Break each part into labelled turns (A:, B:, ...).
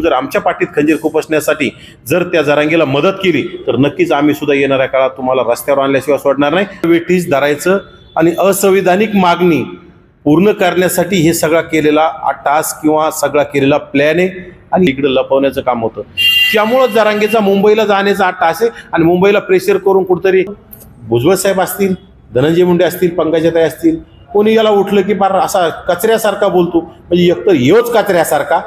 A: जर आमच्या पाठीत खंजीर खुपसण्यासाठी जर त्या जरांगीला मदत केली तर नक्कीच आम्ही सुद्धा येणाऱ्या काळात तुम्हाला रस्त्यावर आणल्याशिवाय सोडणार नाही. वेठीस धरायचं आणि असंविधानिक मागणी पूर्ण करण्यासाठी हे सगळा केलेला टास्क किंवा सगळा केलेला प्लॅन आहे आणि इकडे लपवण्याचं काम होतं. त्यामुळं जरांगेचा मुंबईला जाण्याचा हा टास्क आहे आणि मुंबईला प्रेशर करून कुठतरी भुजबळ साहेब असतील धनंजय मुंडे असतील पंकजाताई असतील कोणी याला उठलं की फार असा कचऱ्यासारखा बोलतो. म्हणजे एकतर योच कचऱ्यासारखा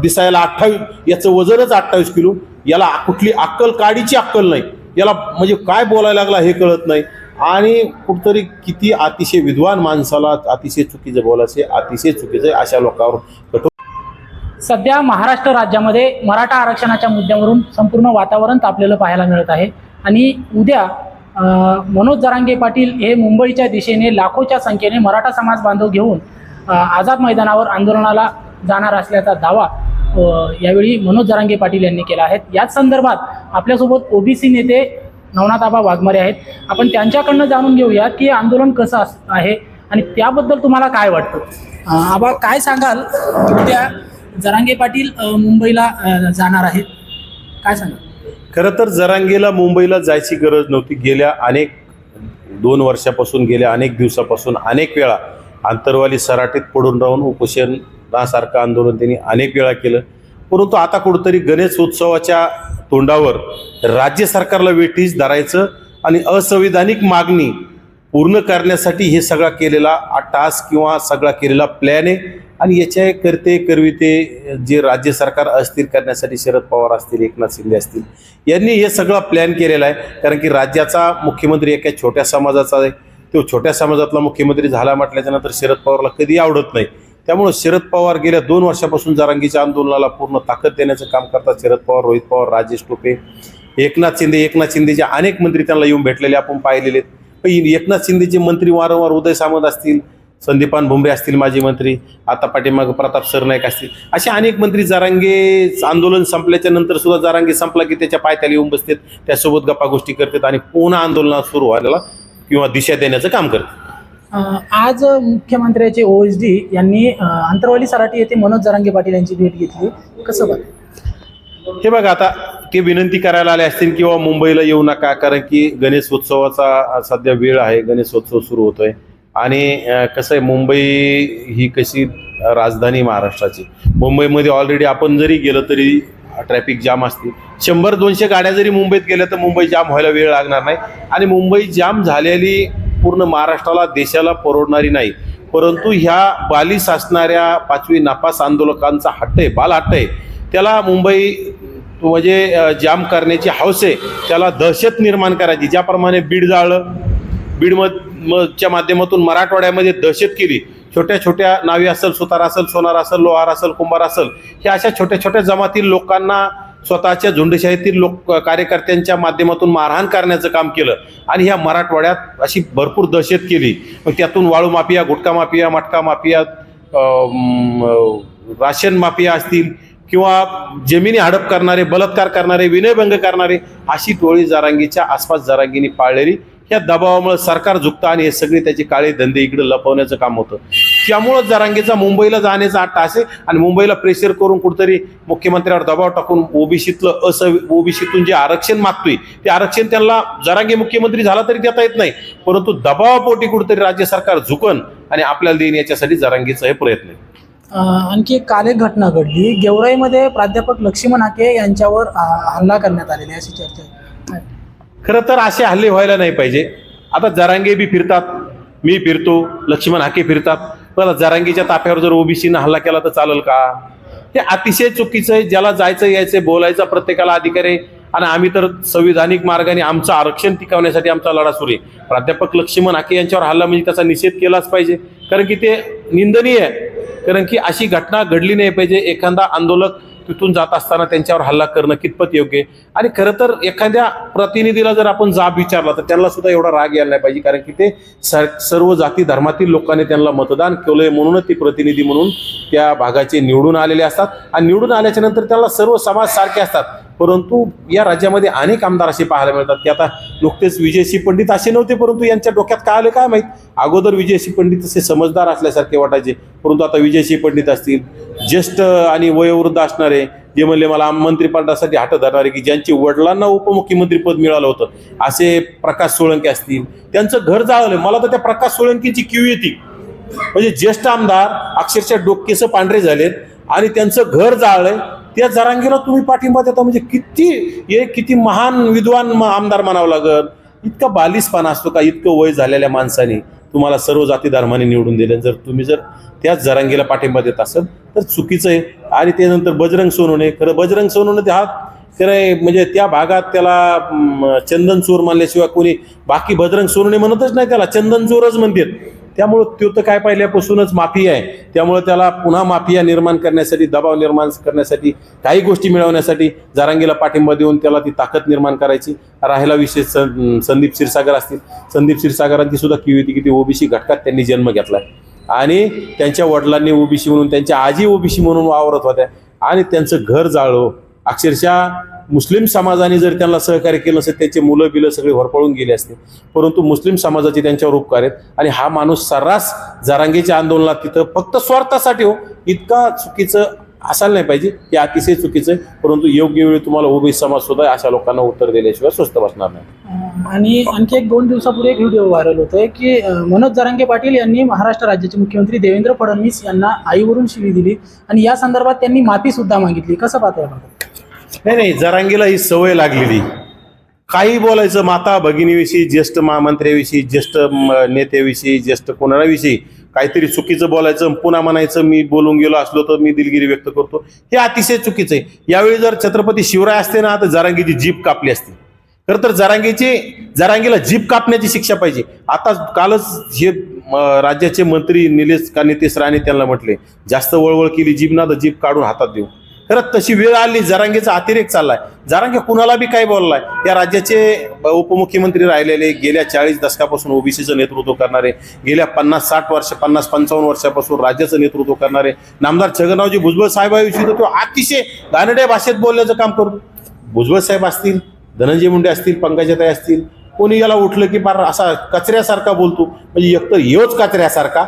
A: दिसायला अठ्ठावीस याचं वजनच अठ्ठावीस किलो. याला कुठली अक्कल काडीची अक्कल नाही. याला म्हणजे काय बोलायला लागला हे कळत नाही. आणि कुठतरी किती अतिशय विद्वान माणसाला अतिशय चुकीचं बोलायचे अतिशय चुकीचं अशा लोकांवर कठोर
B: सध्या महाराष्ट्र राज्यामध्ये मराठा आरक्षणाच्या मुद्द्यावरून संपूर्ण वातावरण तापलेलं पाहायला मिळत आहे. आणि उद्या मनोज जरांगे पाटील हे मुंबईच्या दिशेने लाखोच्या संख्येने मराठा समाज बांधव घेऊन आझाद मैदानावर आंदोलनाला जाणार असल्याचा दावा यावेळी मनोज जरांगे पाटील यांनी केला आहे. याच संदर्भात आपल्यासोबत ओबीसी नेते नवनाथाबा वाघमारे आहेत. आपण त्यांच्याकडनं जाणून घेऊया की हे आंदोलन कसं अस- आहे आणि त्याबद्दल तुम्हाला काय वाटतं? आबा काय सांगाल? उद्या जरांगे पाटील मुंबईला जाणार आहेत. काय सांगाल?
A: खरं तर जरांगेला मुंबईला जायची गरज नव्हती. गेल्या अनेक दोन वर्षापासून गेल्या अनेक दिवसापासून अनेक वेळा आंतरवाली सराटीत पडून राहून उपोषणासारखं आंदोलन त्यांनी अनेक वेळा केलं. परंतु आता कुठंतरी गणेश उत्सवाच्या तोंडावर राज्य सरकारला वेठीस धरायचं आणि असंविधानिक मागणी पूर्ण करण्यासाठी हे सगळा केलेला टास्क किंवा सगळा केलेला प्लॅन आहे. आणि याच्या करते करविते जे राज्य सरकार अस्थिर करण्यासाठी शरद पवार असतील एकनाथ शिंदे असतील यांनी हे सगळा प्लॅन केलेला आहे. कारण की राज्याचा मुख्यमंत्री एका छोट्या समाजाचा आहे. तो छोट्या समाजातला मुख्यमंत्री झाला म्हटल्याच्या नंतर शरद पवारला कधी आवडत नाही. त्यामुळे शरद पवार गेल्या दोन वर्षापासून जरांगीच्या आंदोलनाला पूर्ण ताकद देण्याचं काम करतात. शरद पवार रोहित पवार राजेश टोपे. एकनाथ शिंदे एकनाथ शिंदेचे अनेक मंत्री त्यांना येऊन भेटलेले आपण पाहिलेले आहेत. पण एकनाथ शिंदेचे मंत्री वारंवार उदय सामंत असतील संदीपान भुमरे असतील माजी मंत्री आता पाठीमाग प्रताप सरनाईक असतील. असे अनेक मंत्री जारांगे आंदोलन संपल्याच्या नंतर सुद्धा जारांगे संपला की त्याच्या पायथ्याला येऊन बसतात त्यासोबत गप्पा गोष्टी करतात आणि पुन्हा आंदोलनात सुरू व्हायला किंवा दिशा देण्याचं काम करतात.
B: आज मुख्यमंत्र्याचे ओ एच डी यांनी अंतरवाली सराठी सराटी येथे मनोज जरांगे पाटील यांची भेट घेतली. कसं बघ
A: हे बघा आता ते विनंती करायला आले असतील किंवा मुंबईला येऊ नका कारण की गणेश उत्सवाचा सध्या वेळ आहे गणेशोत्सव सुरू होतोय. आणि कसं आहे मुंबई ही कशी राजधानी महाराष्ट्राची. मुंबईमध्ये ऑलरेडी आपण जरी गेलो तरी ट्रॅफिक जाम असतील. शंभर दोनशे गाड्या जरी मुंबईत गेल्या तर मुंबई जाम व्हायला वेळ लागणार नाही. आणि मुंबई जाम झालेली पूर्ण महाराष्ट्राला देशाला परवडणारी नाही. परंतु ह्या बाली साचणाऱ्या पाचवी नापास आंदोलकांचा हट्ट आहे बाल हट्ट आहे. त्याला मुंबई म्हणजे जाम करण्याची हौस आहे. त्याला दहशत निर्माण करायची ज्याप्रमाणे बीड जाळलं. बीडमधच्या माध्यमातून मराठवाड्यामध्ये दहशत केली. छोट्या छोट्या नावी असेल सुतार असेल सोनार असेल लोहार असेल कुंभार असेल ह्या अशा छोट्या छोट्या जमातील लोकांना स्वतःच्या झुंडशाहीतील लोक कार्यकर्त्यांच्या माध्यमातून मारहाण करण्याचं काम केलं. आणि ह्या मराठवाड्यात अशी भरपूर दहशत केली. मग त्यातून वाळू mafia gutkha mafia matka mafia ration mafia असतील किंवा जमिनी हडप करणारे बलात्कार करणारे विनयभंग करणारे अशी टोळी जारांगीच्या आसपास जारांगीने पाळलेली. या दबावामुळे सरकार झुकतं आणि हे सगळे त्याचे काळे धंदे इकडे लपवण्याचं काम होतं. त्यामुळं जरांगीचा मुंबईला जाण्याचा आट्टा असे आणि मुंबईला प्रेशर करून कुठतरी मुख्यमंत्र्यावर दबाव टाकून ओबीसीतलं असं ओबीसीतून जे आरक्षण मागतोय ते आरक्षण त्यांना जरांगे मुख्यमंत्री झाला तरी देता येत नाही. परंतु दबावापोटी कुठतरी राज्य सरकार झुकन आणि आपल्याला देईन याच्यासाठी जरांगीचा हे प्रयत्न आहे.
B: आणखी एक काल एक घटना घडली. गेवराईमध्ये प्राध्यापक लक्ष्मण हाके यांच्यावर हल्ला करण्यात आलेली आहे, अशी चर्चा आहे.
A: खरं तर असे हल्ले व्हायला नाही पाहिजे. आता जरांगे बी फिरतात. मी फिरतो. लक्ष्मण हाके फिरतात. पण जरांगीच्या ताफ्यावर जर ओबीसीनं हल्ला केला तर चालेल का? हे अतिशय चुकीचं आहे. ज्याला जायचं यायचं बोलायचा प्रत्येकाला अधिकार आहे. आणि आम्ही तर संविधानिक मार्गाने आमचं आरक्षण टिकवण्यासाठी आमचा लढा सुरू आहे. प्राध्यापक लक्ष्मण हाके यांच्यावर हल्ला म्हणजे त्याचा निषेध केलाच पाहिजे. कारण की ते निंदनीय आहे. कारण की अशी घटना घडली नाही पाहिजे. एखादा आंदोलक तिथून जात असताना त्यांच्यावर हल्ला करणं कितपत योग्य आहे? आणि खरं तर एखाद्या प्रतिनिधीला जर आपण जाब विचारला तर त्यांना सुद्धा एवढा राग यायला नाही पाहिजे. कारण की ते सर्व जाती धर्मातील लोकांनी त्यांना मतदान केलंय म्हणूनच ते प्रतिनिधी म्हणून त्या भागाचे निवडून आलेले असतात. आणि निवडून आल्याच्यानंतर त्याला सर्व समाज सारखे असतात. परंतु या राज्यामध्ये अनेक आमदार असे पाहायला मिळतात की आता नुकतेच विजयसिंह पंडित असे नव्हते परंतु यांच्या डोक्यात काय आलं काय माहीत? अगोदर विजयसिंह पंडित असे समजदार असल्यासारखे वाटायचे परंतु आता विजयसिंह पंडित असतील ज्येष्ठ आणि वयोवृद्ध असणारे जे म्हणले मला मंत्रिपदासाठी हात धरणारे की ज्यांची वडिलांना उपमुख्यमंत्रीपद मिळालं होतं असे प्रकाश सोळंके असतील. त्यांचं घर जाळलं मला तर त्या प्रकाश सोळंकेची क्यू येते. म्हणजे ज्येष्ठ आमदार अक्षरशः डोकेस पांढरे झालेत आणि त्यांचं घर जाळलंय त्या जरांगीला तुम्ही पाठिंबा देता म्हणजे किती हे किती महान विद्वान म- आमदार म्हणावं लागल. इतका बालिसपणा असतो का? इतकं वय झालेल्या माणसाने तुम्हाला सर्व जाती धर्माने निवडून दिले. जर तुम्ही जर त्याच जरांगीला पाठिंबा देत असाल तर चुकीचं आहे. आणि त्यानंतर बजरंग सोनवणे. खरं बजरंग सोनवणे ते हा खरं म्हणजे त्या भागात त्याला चंदन चोर मानल्याशिवाय कोणी बाकी बजरंग सोनवणे म्हणतच नाही त्याला. चंदन चोरच म्हणतात. त्यामुळं तो तर काय पहिल्यापासूनच माफी आहे. त्यामुळं त्याला पुन्हा माफिया निर्माण करण्यासाठी दबाव निर्माण करण्यासाठी काही गोष्टी मिळवण्यासाठी जारांगीला पाठिंबा देऊन त्याला ती ताकद निर्माण करायची. राहायला विशेष संदीप क्षीरसागर असतील. संदीप क्षीरसागरांची सुद्धा की होती की ती ओबीसी घटकात त्यांनी जन्म घेतला आणि त्यांच्या वडिलांनी ओबीसी म्हणून त्यांच्या आजी ओबीसी म्हणून वावरत होत्या. आणि त्यांचं घर जाळो अक्षरशः मुस्लिम समाजाने जर त्यांना सहकार्य केलं असेल त्याचे मुलं बिलं सगळे होरपळून गेले असते. परंतु मुस्लिम समाजाचे त्यांच्यावर उपकार आहेत. आणि हा माणूस सर्रास जरांगीच्या आंदोलनात तिथं फक्त स्वार्थासाठी हो इतका चुकीचं असायला नाही पाहिजे. हे अतिशय चुकीचं आहे. परंतु योग्य वेळी तुम्हाला ओबीसी समाज सुद्धा अशा लोकांना उत्तर दिल्याशिवाय स्वस्त बसणार नाही.
B: आणि आणखी एक दोन दिवसापूर्वी एक व्हिडिओ व्हायरल होतोय की मनोज जरांगे पाटील यांनी महाराष्ट्र राज्याचे मुख्यमंत्री देवेंद्र फडणवीस यांना आईवरून शिवी दिली. आणि या संदर्भात त्यांनी माफी सुद्धा मागितली. कसं पाहता
A: नाही नाही जरांगीला ही सवय लागलेली. काही बोलायचं माता भगिनीविषयी ज्येष्ठ महामंत्र्याविषयी ज्येष्ठ नेत्याविषयी ज्येष्ठ कोणाविषयी काहीतरी चुकीचं बोलायचं पुन्हा म्हणायचं मी बोलून गेलो असलो तर मी दिलगिरी व्यक्त करतो. हे अतिशय चुकीचं आहे. यावेळी जर छत्रपती शिवराय असते ना तर जरांगीची जीप कापली असती. खरं तर जरांगीची जरांगीला जीप कापण्याची शिक्षा पाहिजे. आता कालच हे राज्याचे मंत्री निलेश का नितेश राणे त्यांना म्हटले जास्त वळवळ केली जीप ना तर जीप काढून हातात देऊ. खरंच तशी वेळ आली जरांगेचा अतिरेक चाललाय. जरांगे कुणाला बी काय बोललाय. या राज्याचे उपमुख्यमंत्री राहिलेले गेल्या चाळीस दशकापासून ओबीसीचं नेतृत्व करणारे गेल्या पन्नास साठ वर्ष पन्नास पंचावन्न वर्षापासून राज्याचं नेतृत्व करणारे नामदार छगनरावजी भुजबळ साहेबांविषयी तर तो अतिशय गानड्या भाषेत बोलण्याचं काम करतो. भुजबळ साहेब असतील धनंजय मुंडे असतील पंकजाताई असतील कोणी याला उठलं की फार असा कचऱ्यासारखा बोलतो. म्हणजे एकतर योच कचऱ्यासारखा.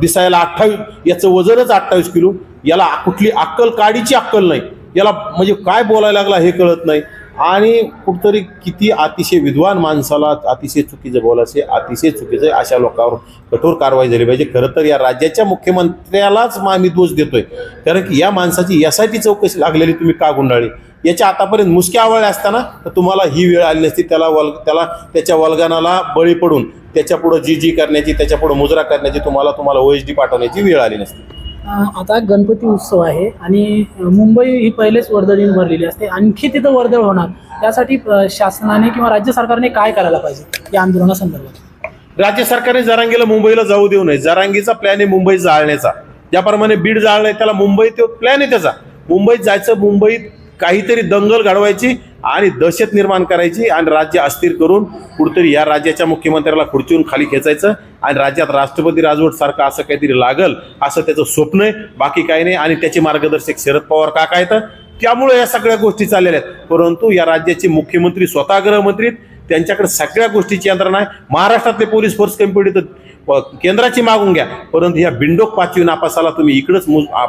A: दिसायला अठ्ठावीस याचं वजनच अठ्ठावीस किलो. याला कुठली अक्कल काडीची अक्कल नाही. याला म्हणजे काय बोलायला लागला हे कळत नाही. आणि कुठतरी किती अतिशय विद्वान माणसाला अतिशय चुकीचं बोलायचं अतिशय चुकीचं अशा लोकांवर कठोर कारवाई झाली पाहिजे. खरं तर या राज्याच्या मुख्यमंत्र्यालाच मग आम्ही दोष देतोय. कारण की या माणसाची यासाठी चौकशी लागलेली तुम्ही का गुंडाळी? याच्या आतापर्यंत मुसक्या आवळल्या असताना तर तुम्हाला ही वेळ आली नसती त्याला वल त्याला त्याच्या वल्गानाला बळी पडून त्याच्यापुढं जी जी करण्याची त्याच्यापुढं मुजरा करण्याची तुम्हाला तुम्हाला ओ एच डी पाठवण्याची वेळ आली नसती.
B: आता गणपती उत्सव आहे आणि मुंबई ही पहिलेच वर्दळीने भरलेली असते. आणखी तिथं वर्दळ होणार. त्यासाठी शासनाने किंवा राज्य सरकारने काय करायला पाहिजे या आंदोलनासंदर्भात?
A: राज्य सरकारने जरांगीला मुंबईला जाऊ देऊ नये. जरांगीचा प्लॅन आहे मुंबई जाळण्याचा. ज्याप्रमाणे बीड जाळलंय त्याला मुंबई तो प्लॅन आहे त्याचा. मुंबईत जायचं मुंबईत काहीतरी दंगल घडवायची आणि दहशत निर्माण करायची आणि राज्य अस्थिर करून कुठतरी या राज्याच्या मुख्यमंत्र्याला खुर्चीवरून खाली खेचायचं आणि राज्यात राष्ट्रपती राजवट सारखं असं काहीतरी लागल असं त्याचं स्वप्न आहे. बाकी काही नाही आणि त्याचे मार्गदर्शक शरद पवार काका आहेत. त्यामुळे या सगळ्या गोष्टी चाललेल्या आहेत. परंतु या राज्याचे मुख्यमंत्री स्वतः गृहमंत्री त्यांच्याकडे सगळ्या गोष्टीची यंत्रणा आहे. महाराष्ट्रातले पोलीस फोर्स कम्प्युटी तर प- केंद्राची मागून घ्या. परंतु या बिंडोक पाचवी नापासाला तुम्ही इकडंच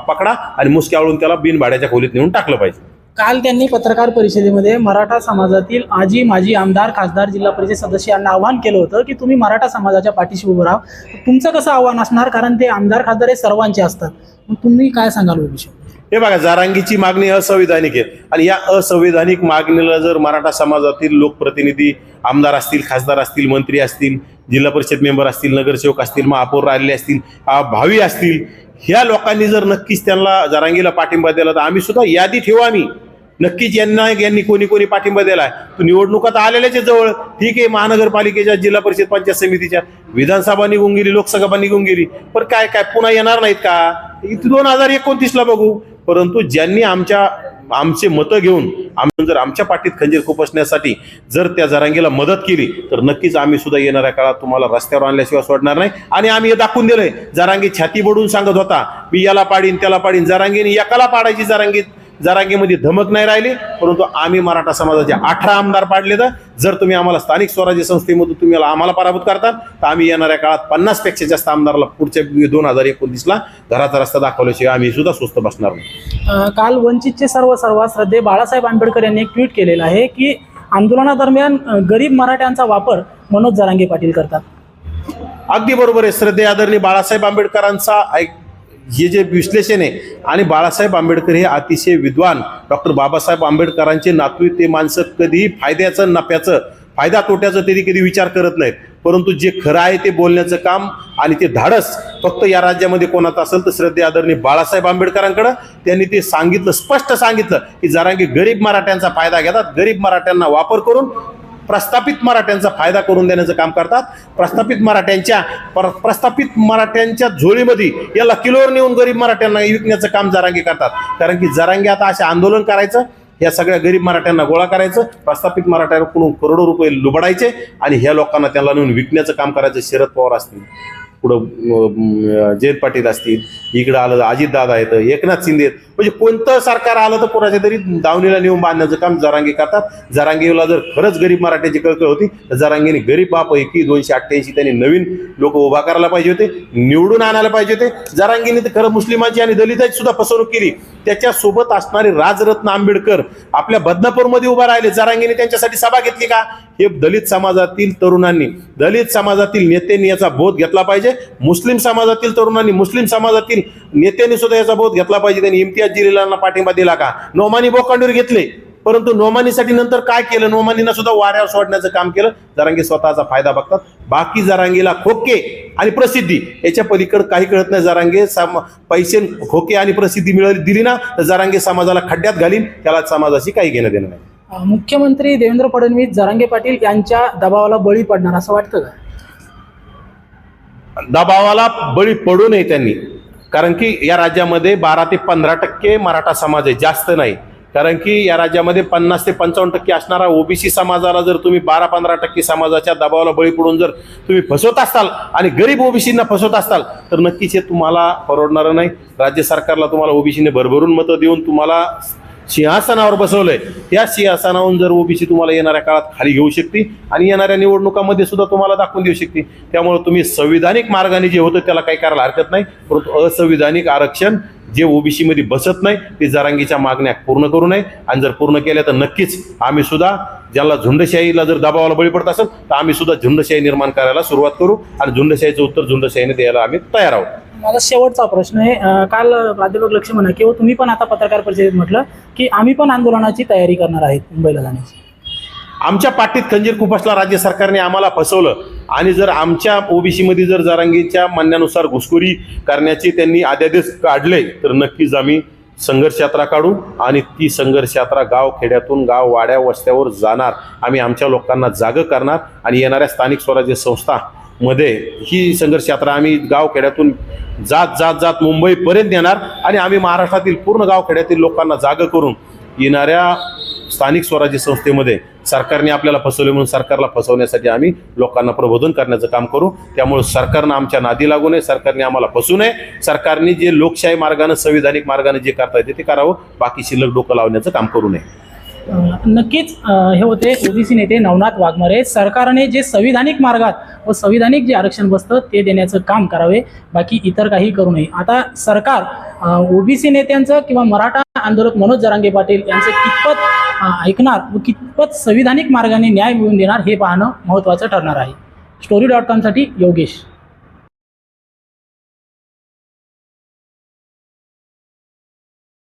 A: पकडा आणि मुसक्यावळून त्याला बिनभाड्याच्या खोलीत नेऊन टाकलं पाहिजे.
B: काल त्यांनी पत्रकार परिषदेमध्ये मराठा समाजातील आजी माजी आमदार खासदार जिल्हा परिषद सदस्य यांना आवाहन केलं होतं की तुम्ही मराठा समाजाच्या पाठीशी उभं राहा. तुमचं कसं आव्हान असणार? कारण ते आमदार खासदार हे सर्वांचे असतात. मग तुम्ही काय सांगाल विषय
A: हे बघा जारांगीची मागणी असंविधानिक आहे. आणि या असंविधानिक मागणीला जर मराठा समाजातील लोकप्रतिनिधी आमदार असतील खासदार असतील मंत्री असतील जिल्हा परिषद मेंबर असतील नगरसेवक असतील महापौर राहिले असतील भावी असतील ह्या लोकांनी जर नक्कीच त्यांना जारांगीला पाठिंबा दिला तर आम्ही सुद्धा यादी ठेवू आम्ही. नक्कीच यांना यांनी कोणी कोणी पाठिंबा दिलाय. तो निवडणुकात तर आलेल्याच्या जवळ ठीक आहे महानगरपालिकेच्या जिल्हा परिषद पंचायत समितीच्या विधानसभा निघून गेली लोकसभा निघून गेली. पण काय काय पुन्हा येणार नाहीत का? इथे दोन हजार एकोणतीसला बघू. परंतु ज्यांनी आमच्या आमचे मतं घेऊन आम्ही जर आमच्या पाठीत खंजीर खुपसण्यासाठी जर त्या जरांगीला मदत केली तर नक्कीच आम्ही सुद्धा येणाऱ्या काळात तुम्हाला रस्त्यावर आणल्याशिवाय सोडणार नाही. आणि आम्ही हे दाखवून दिलंय जरांगी छाती बडून सांगत होता मी याला पाडीन त्याला पाडीन जरांगीने एकाला पाडायची जरांगीत. जरांगीमध्ये धमक नाही राहिली परंतु आम्ही मराठा समाजाचे अठरा आमदार पाडले तर जर तुम्ही आम्हाला स्थानिक स्वराज्य संस्थेमधून तुम्ही आम्हाला पराभूत करतात तर आम्ही येणाऱ्या काळात पन्नासपेक्षा जास्त आमदाराला पुढच्या दोन हजार एकोणतीसला घराचा रस्ता दाखवल्याशिवाय आम्ही सुद्धा स्वस्त बसणार नाही.
B: काल वंचितचे सर्व सर्व श्रद्धे बाळासाहेब आंबेडकर यांनी एक ट्विट केलेलं आहे की आंदोलनादरम्यान गरीब मराठ्यांचा वापर मनोज जरांगे पाटील करतात.
A: अगदी बरोबर आहे श्रद्धे आदरणीय बाळासाहेब आंबेडकरांचा ऐक हे जे विश्लेषण आहे आणि बाळासाहेब आंबेडकर हे अतिशय विद्वान. डॉक्टर बाबासाहेब आंबेडकरांचे नातू ते माणसं कधीही फायद्याचं नफ्याचं फायदा तोट्याचं तरी कधी विचार करत नाहीत. परंतु जे खरं आहे ते बोलण्याचं काम आणि ते धाडस फक्त या राज्यामध्ये कोणाचं असेल तर श्रद्धे आदरणीय बाळासाहेब आंबेडकरांकडं. त्यांनी ते सांगितलं स्पष्ट सांगितलं की जरांगी गरीब मराठ्यांचा फायदा घेतात गरीब मराठ्यांना वापर करून प्रस्थापित मराठ्यांचा फायदा करून देण्याचं काम करतात. प्रस्थापित मराठ्यांच्या पर- प्रस्थापित मराठ्यांच्या झोळीमध्ये याला किलोवर नेऊन गरीब मराठ्यांना विकण्याचं काम जरांगे करतात. कारण की जरांगे आता असे आंदोलन करायचं या सगळ्या गरीब मराठ्यांना गोळा करायचं प्रस्थापित मराठ्यांकडून करोडो रुपये लुबडायचे आणि ह्या लोकांना त्याला नेऊन विकण्याचं काम करायचं. शरद पवार असतील पुढं जयंत पाटील असतील इकडं आलं अजितदादा आहेत एकनाथ शिंदे आहेत. म्हणजे कोणतं सरकार आलं तर कोणाच्या तरी दावणीला नेऊन बांधण्याचं काम जरांगे करतात. जरांगेला जर खरंच गरीब मराठ्याची कळकळ होती तर जरांगेने गरीब बापैकी दोनशे अठ्ठ्याऐंशी त्यांनी नवीन लोक उभा करायला पाहिजे होते निवडून आणायला पाहिजे होते. जरांगीने तर खरं मुस्लिमांची आणि दलितांची सुद्धा फसवणूक केली. त्याच्यासोबत असणारे राजरत्न आंबेडकर आपल्या बदनापूरमध्ये उभा राहिले. जरांगीने त्यांच्यासाठी सभा घेतली का? हे दलित समाजातील तरुणांनी दलित समाजातील नेत्यांनी याचा बोध घेतला पाहिजे. मुस्लिम समाजातील तरुणांनी मुस्लिम समाजातील नेत्यांनी सुद्धा याचा बोध घेतला पाहिजे. त्यांनी इम्तियाज जिल्ह्याला पाठिंबा दिला का? नोमानी बोकांडूर घेतले. परंतु नोमानीसाठी नंतर काय केलं? नोमानीनं सुद्धा वाऱ्यावर सोडण्याचं काम केलं. जरांगी स्वतःचा फायदा बघतात. बाकी जरांगीला खोके आणि प्रसिद्धी याच्या पलीकडे काही कळत नाही. जरांगे साम पैसे खोके आणि प्रसिद्धी मिळाली दिली ना तर जरांगे समाजाला खड्ड्यात घालीन. त्याला समाजाशी काही घेणं देणं नाही.
B: मुख्यमंत्री देवेंद्र फडणवीस जरांगे पाटील यांच्या दबावाला बळी पडणार असं वाटतं का?
A: दबावाला बळी पडू नये त्यांनी. कारण की या राज्यामध्ये बारा ते पंधरा टक्के मराठा समाज आहे जास्त नाही. कारण की या राज्यामध्ये पन्नास ते पंचावन्न टक्के असणारा ओबीसी समाजाला जर तुम्ही बारा पंधरा टक्के समाजाच्या दबावाला बळी पडून जर तुम्ही फसवत असाल आणि गरीब ओबीसींना फसवत असाल तर नक्कीच हे तुम्हाला परवडणारं नाही. राज्य सरकारला तुम्हाला ओबीसीने भरभरून मतं देऊन तुम्हाला सिंहासनावर बसवलंय. त्या सिंहासनावरून जर ओबीसी तुम्हाला येणाऱ्या काळात खाली घेऊ शकते आणि येणाऱ्या निवडणुकामध्ये सुद्धा तुम्हाला दाखवून देऊ शकते त्यामुळे तुम्ही संविधानिक मार्गाने जे होतं त्याला काही करायला हरकत नाही. परंतु असंविधानिक आरक्षण जे ओबीसीमध्ये बसत नाही ते जरांगीच्या मागण्या पूर्ण करू नये. आणि जर पूर्ण केल्या तर नक्कीच आम्ही सुद्धा ज्याला झुंडशाहीला जर दबावाला बळी पडत असेल तर आम्ही सुद्धा झुंडशाही निर्माण करायला सुरुवात करू. आणि झुंडशाहीचं उत्तर झुंडशाहीने द्यायला आम्ही तयार आहोत.
B: माझा शेवटचा प्रश्न आहे. काल प्राध्यापक लक्ष्मण किंवा तुम्ही पण आता पत्रकार परिषदेत म्हटलं की आम्ही पण आंदोलनाची तयारी करणार आहेत मुंबईला जाण्याची.
A: आमच्या पाठीत खंजीर खुपसला राज्य सरकारने आम्हाला फसवलं. आणि जर आमच्या ओबीसीमध्ये जर जारांगीच्या म्हणण्यानुसार घुसखोरी करण्याचे त्यांनी अध्यादेश काढले तर नक्कीच आम्ही संघर्ष यात्रा काढू आणि ती संघर्ष यात्रा गाव खेड्यातून गाव वाड्या वस्त्यावर जाणार. आम्ही आमच्या लोकांना जागं करणार आणि येणाऱ्या स्थानिक स्वराज्य संस्था मध्ये ही संघर्ष यात्रा आम्ही गावखेड्यातून जात जात जात मुंबईपर्यंत येणार आणि आम्ही महाराष्ट्रातील पूर्ण गावखेड्यातील लोकांना जागं करून येणाऱ्या स्थानिक स्वराज्य संस्थेमध्ये सरकारने आपल्याला फसवले म्हणून सरकारला फसवण्यासाठी आम्ही लोकांना प्रबोधन करण्याचं काम करू. त्यामुळे सरकारनं आमच्या नादी लागू नये सरकारने आम्हाला फसू नये. सरकारने जे लोकशाही मार्गानं संविधानिक मार्गाने जे करता येते ते करावं. बाकी शिल्लक डोकं लावण्याचं काम करू नये.
B: नक्कीच हे होते ओबीसी नेते नवनाथ वाघमारे. सरकारने जे संविधानिक मार्गात व संविधानिक जे आरक्षण बसतं ते देण्याचं काम करावे. बाकी इतर काही करू नये. आता सरकार ओबीसी नेत्यांचं किंवा मराठा आंदोलक मनोज जरांगे पाटील यांचं कितपत ऐकणार व कितपत संविधानिक मार्गाने न्याय मिळवून देणार हे पाहणं महत्त्वाचं ठरणार आहे. स्टोरी डॉट कॉमसाठी योगेश.